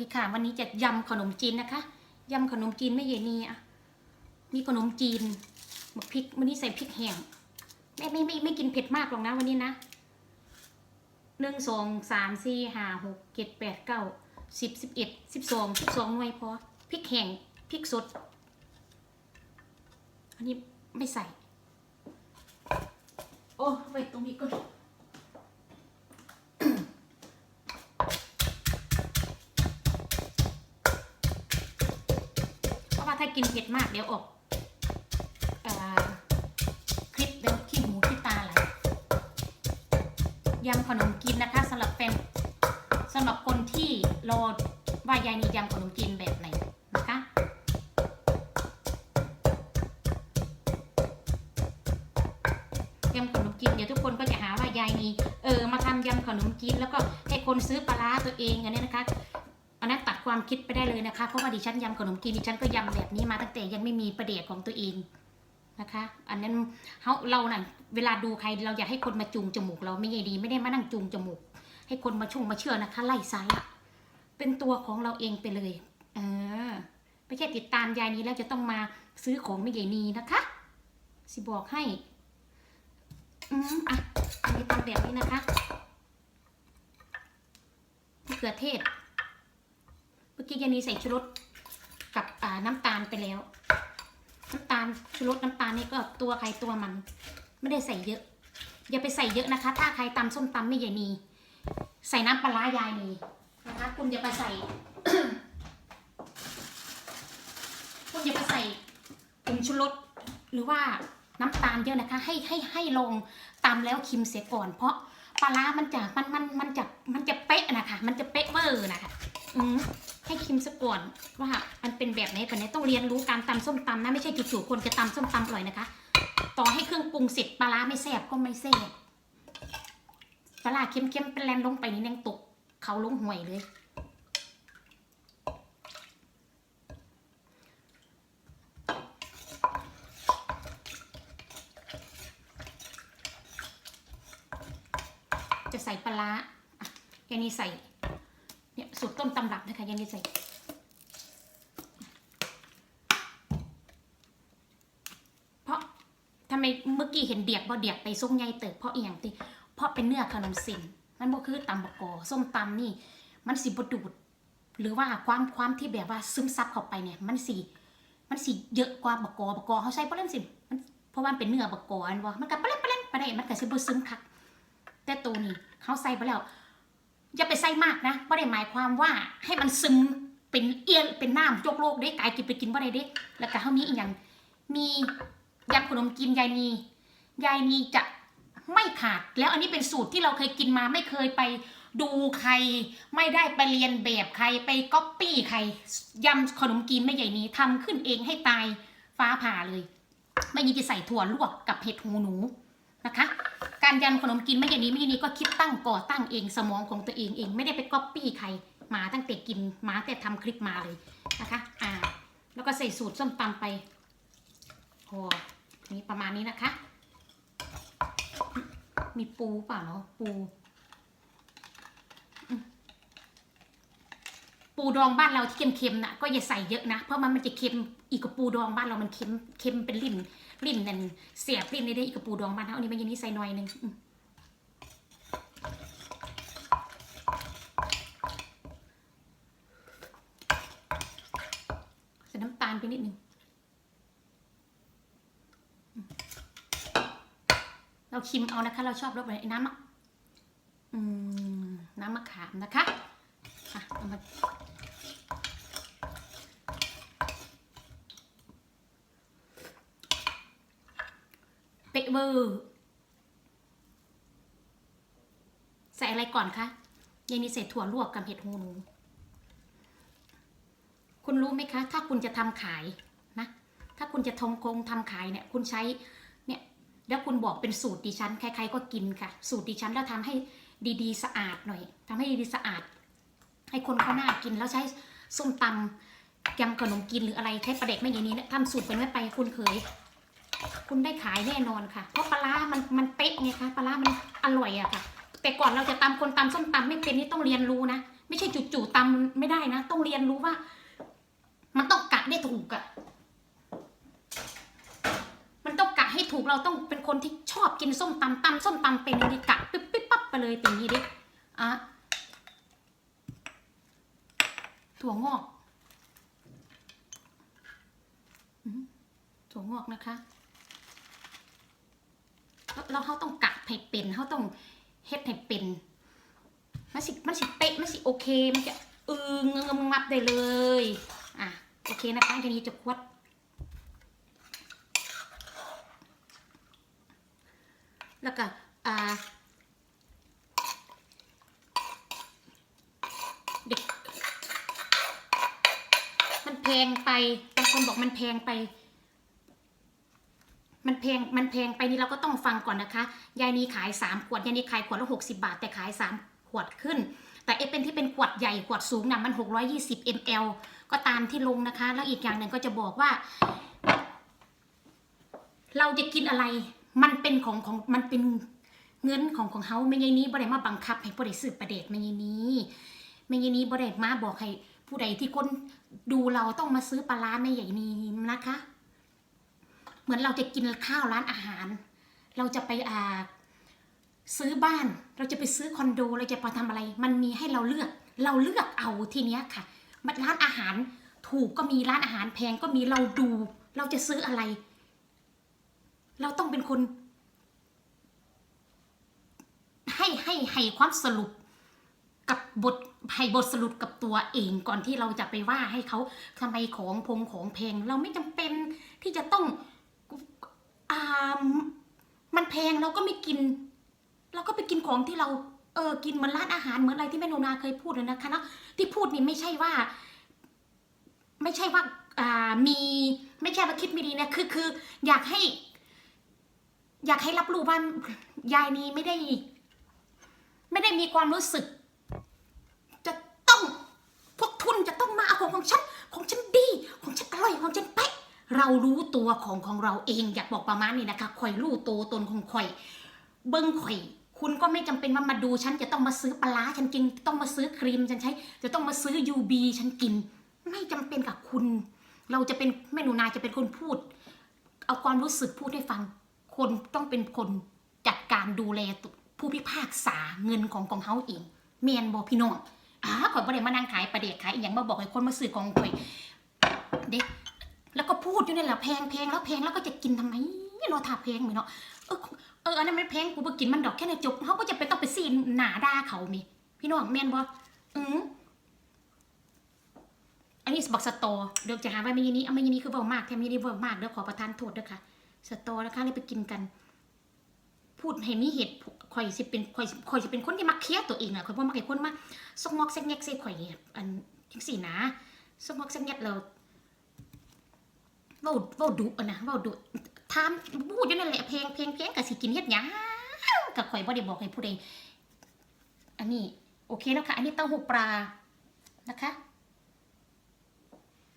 ดีค่ะวันนี้จะยำขนมจีนนะคะยำขนมจีนไม่เยนีอะมีขนมจีนบักพริกวันนี้ใส่พริกแห้งไม่ไม่ไม่ไม่กินเผ็ดมากหรอกนะวันนี้นะหนึ่งสองสามสี่ห้าหกเจ็ดแปดเก้าสิบสิบเอ็ดสิบสองสิบสองหน่วยพอพริกแห้งพริกสด อันนี้ไม่ใส่ โอ้ไว้ตรงนี้ก็ ราะว่าถ้ากินเผ็ดมากเดี๋ยวออกคลิปเดี๋ยวขี้หูขี้ตาไหลยำขนมกินนะคะสำหรับเป็นสำหรับคนที่รอว่ายายนียำขนมจีนแบบไหนนะคะยำขนมจีนเดี๋ยวทุกคนก็จะหาว่ายายนีเออมาทำยำขนมจีนแล้วก็ให้คนซื้อปลาร้าตัวเองอันนี้นะคะ ความคิดไปได้เลยนะคะ เพราะว่าดิฉันยำขนมจีนดิฉันก็ยำแบบนี้มาตั้งแต่ยังไม่มีประเดียของตัวเองนะคะ อันนั้นเขาเราน่ะเวลาดูใครเราอยากให้คนมาจูงจมูก เราไม่ใช่ดี ไม่ได้มานั่งจูงจมูก ให้คนมาชงมาเชื่อนะคะ ไล่สาระเป็นตัวของเราเองไปเลยเออไม่ใช่ติดตามยายนี้แล้วจะต้องมาซื้อของไม่ใหญ่นีนะคะ สิบอกให้อืมอะอันนี้ตามแบบนี้นะคะมะเขือเทศ เมื่อกี้ยานีใส่ชูรสกับน้ำตาลไปแล้ว น้ำตาลชูรสน้ำตาลนี่ก็ตัวใครตัวมัน ไม่ได้ใส่เยอะ อย่าไปใส่เยอะนะคะ ถ้าใครตำส้มตำไม่ยายนีใส่น้ำปลาร้ายายนีนะคะคุณอย่าไปใส่คุณอย่าไปใส่ผงชูรสหรือว่า น้ำตาลเยอะนะคะ ให้ให้ให้ลงตำแล้วคิมเสียก่อน เพราะปลาร้ามันจะมันมันมันจะมันจะเป๊ะนะคะ มันจะเป๊ะเวอร์นะคะ อืมให้คิมซะก่อนว่ามันเป็นแบบไหนแบบไหนต้องเรียนรู้การตำส้มตำนะไม่ใช่จู่ๆคนจะตำส้มตำอร่อยนะคะ ต่อให้เครื่องปรุงเสร็จปลาร้าไม่แซ่บก็ไม่แซ่บปลาร้าเค็มๆเป็นแลนลงไปนี่ยังตกเขาลงห่วยเลย จะใส่ปลาร้าอะยานี่ ใส่เนี่ยสูตรต้นตำรับนะคะยังไม่ใส่เพราะทำไมเมื่อกี้เห็นเดียกบ่เดียกไปส้มใหญ่เติบเพราะอียังติเพราะเป็นเนื้อขนมส้นมันบ่คือตำบกกอส้มตำนี่ มันสิบดูด หรือว่าความความที่แบบว่าซึมซับเข้าไปเนี่ย มันสิมันสิเยอะกว่าบกกอบกกอเขาใช้เพราะเล่นสิมันเพราะว่าเป็นเนื้อบกกออันว่ามันก็ปะเล่นปะเล่นไปได้มันก็สิบ่ซึมคักแต่ตัวนี้เขาใส่ไปแล้ว อย่าไปใส่มากนะไม่ได้หมายความว่าให้มันซึมเป็นเอียนเป็นน้ำโจกโลกได้กายกินไปกินบ่ได้เด้แล้วก็เขามีอีกอย่างมียำขนมจีนยายนียายนีจะไม่ขาดแล้วอันนี้เป็นสูตรที่เราเคยกินมาไม่เคยไปดูใครไม่ได้ไปเรียนแบบใครไปก๊อปปี้ใครยำขนมจีนแม่ใหญ่นี้ทำขึ้นเองให้ตายฟ้าผ่าเลยไม่ยีจะใส่ถั่วลวกกับเห็ดหูหนูนะคะ การยำขนมจีนไม่อย่นี้ไม่อย่นี้ก็คิดตั้งก่อตั้งเองสมองของตัวเองเองไม่ได้ไปก๊อปปี้ใครมาตั้งแต่กินมาแต่ทำคลิปมาเลยนะคะอ่าแล้วก็ใส่สูตรส้มตำไปโอ้นี่ประมาณนี้นะคะ มีปูเปล่าเนาะปู ปูดองบ้านเราที่เค็มๆนะก็อย่าใส่เยอะนะ เพราะมันมันจะเค็ม อีกกับปูดองบ้านเรามันเค็มเค็มเป็นลิ่นลิ่นนั่นเสียบลิ่นได้อีกกับปูดองบ้านเขาอันนี้มันยังนี้ใส่หน่อยหนึงใส่น้ำตาลไปนิดนึงเราชิมเอานะคะ เราชอบรสแบบน้ำมะอืมน้ำมะขามนะคะอะเอามา เป๊ะเวอใส่อะไรก่อนคะยายนี่ใส่ถั่วลวกกับเห็ดหูหนู คุณรู้ไหมคะ ถ้าคุณจะทำขายนะ ถ้าคุณจะทงคงทำขายเนี่ย คุณใช้เนี่ย แล้วคุณบอกเป็นสูตรดิฉัน ใครๆก็กินค่ะ สูตรดิฉันแล้วทำให้ดีๆ สะอาดหน่อยทำให้ดีๆสะอาด ให้คนเขาหน้ากินแล้วใช้ส้มตำยำขนมกินหรืออะไรใช้ประเด็กไม่อย่างนี้เนี่ยทำสูตรเป็นไม่ไปคุณเคย คุณได้ขายแน่นอนค่ะ เพราะปลาร้ามันมันเป๊ะไงคะปลาร้ามันอร่อยอะค่ะ แต่ก่อนเราจะตำคนตำส้มตำไม่เป็นนี่ต้องเรียนรู้นะ ไม่ใช่จู่ๆตำไม่ได้นะ ต้องเรียนรู้ว่า มันต้องกะได้ถูกอะมันต้องกะให้ถูกเราต้องเป็นคนที่ชอบกินส้มตำตำส้มตำเป็นดิกะปิ๊บปิ๊บปั๊บไปเลยเป็นนี้ดิอะถั่วงอกอืมถั่วงอกนะคะ แล้วแล้วเขาต้องกะให้เป็นเขาต้องเฮ็ดให้เป็นมันสิมันสิเป๊ะมันสิโอเคมันจะเออเงงงับได้เลยอะโอเคนะคะทีนี้จะควดแล้วก็อ่าเด็กมันแพงไปบางคนบอกมันแพงไป มันแพงมันแพงไปนี่เราก็ต้องฟังก่อนนะคะ ยายนีขาย 3 ขวด ยายนีขายขวดละ60 บาท แต่ขาย 3 ขวดขึ้น แต่เอเป็นที่เป็นขวดใหญ่ขวดสูงน่ะมัน 620 ml ก็ตามที่ลงนะคะ แล้วอีกอย่างหนึ่งก็จะบอกว่า เราจะกินอะไร มันเป็นของของมันเป็นเงินของของเฮาไม่ยายนี้บ่ได้มาบังคับให้ผู้ใดซื้อประเดชไม่ยายนี้ไม่ยายนี้บ่ได้มาบอกให้ผู้ใดที่คนดูเราต้องมาซื้อปลาร้าไม่ใหญ่นี้นะคะ เหมือนเราจะกินข้าวร้านอาหาร เราจะไปอ่าซื้อบ้าน เราจะไปซื้อคอนโด เราจะไปทำอะไร มันมีให้เราเลือก เราเลือกเอาทีเนี้ยค่ะมันร้านอาหารถูกก็มีร้านอาหารแพงก็มีเราดู เราจะซื้ออะไร เราต้องเป็นคน ให้ให้ให้ความสรุปกับบทให้บทสรุปกับตัวเองก่อนที่เราจะไปว่าให้เขาทำไมของพงของแพง เราไม่จำเป็นที่จะต้อง อ่ามันแพงเราก็ไม่กิน เราก็ไปกินของที่เราเออกินเหมือนร้านอาหารเหมือนอะไรที่แม่โนนาเคยพูดเลยนะคะเนาะที่พูดนี่ไม่ใช่ว่า ไม่ใช่ว่าอ่ามีไม่ใช่ว่าคิดไม่ดีนะคือคือ อยากให้ อยากให้รับรู้ว่ายายนี้ไม่ได้ ไม่ได้มีความรู้สึก จะต้องพวกทุนจะต้องมาเอาของของฉันของฉันดี ของฉันอร่อยของฉันเป๊ะ เรารู้ตัวของของเราเองอยากบอกประมาณนี้นะคะข่อยรู้ตัวตนของข่อย เบิ้งข่อยคุณก็ไม่จำเป็นว่ามาดูฉันจะต้องมาซื้อปลาฉันกินต้องมาซื้อครีมฉันใช้ จะต้องมาซื้อยูบีฉันกิน ไม่จำเป็นกับคุณ เราจะเป็นแม่หนูนาจะเป็นคนพูด เอาความรู้สึกพูดให้ฟัง คนต้องเป็นคนจัดการดูแลผู้พิพากษาเงินของของเขาเองเมียนบอพี่น้องอ่าข่อยบ่ได้มานั่งขายประเดกขายอย่างมาบอกให้คนมาซื้อของข่อยเด็ก แล้วก็พูดอยู่นี่แหละแพงแพงแล้วแพงแล้วก็จะกินทำไมเนาะถ้าแพงไหมเนาะเออเอออันนั้นไม่แพงกูไปกินมันดอกแค่ในจบเขาก็จะเป็นต้องไปซีนหนาด่าเขามีพี่น้องแม่นบ่อืออันนี้บักสตอเดี๋ยวจะหาว่าไม่ยินนี้เอาไม่ยินนี้คือเบามากแค่ไม่ได้เบามากเดี๋ยวขอประทานโทษด้วยค่ะสตอนะคะเลยไปกินกัน พูดให้มีเหตุข่อยสิเป็นข่อยข่อยสิเป็นคนที่มักเคลียร์ตัวเองอะข่อยบ่มักให้คนมาซกงอกแซกแงกใส่ข่อยอันจังสี่นะซกงอกแซกแงกแล้ว เว้าเว้าดุอะนะเว้าดุถามพูดอยู่นั่นแหละเพลงเพลงเพลงก็สิกินเฮ็ดหยังก็ข่อยบ่ได้บอกให้ผู้ใดอันนี้โอเคแล้วค่ะอันนี้เต้าหู้ปลานะคะ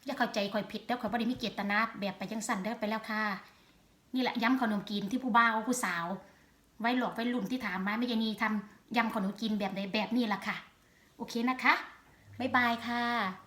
อย่าเข้าใจข่อยผิดแล้วข่อยบ่ได้มีเจตนาแบบไปจังสั่นเด้ไปแล้วค่ะ นี่แหละยำขนมกินที่ผู้บ่าวผู้สาว ไว้หลอกไว้ลุ่นที่ถามมาไม่ยานีทำยำขนมกินแบบใดแบบนี้ล่ะค่ะ โอเคนะคะบ๊ายบายค่ะ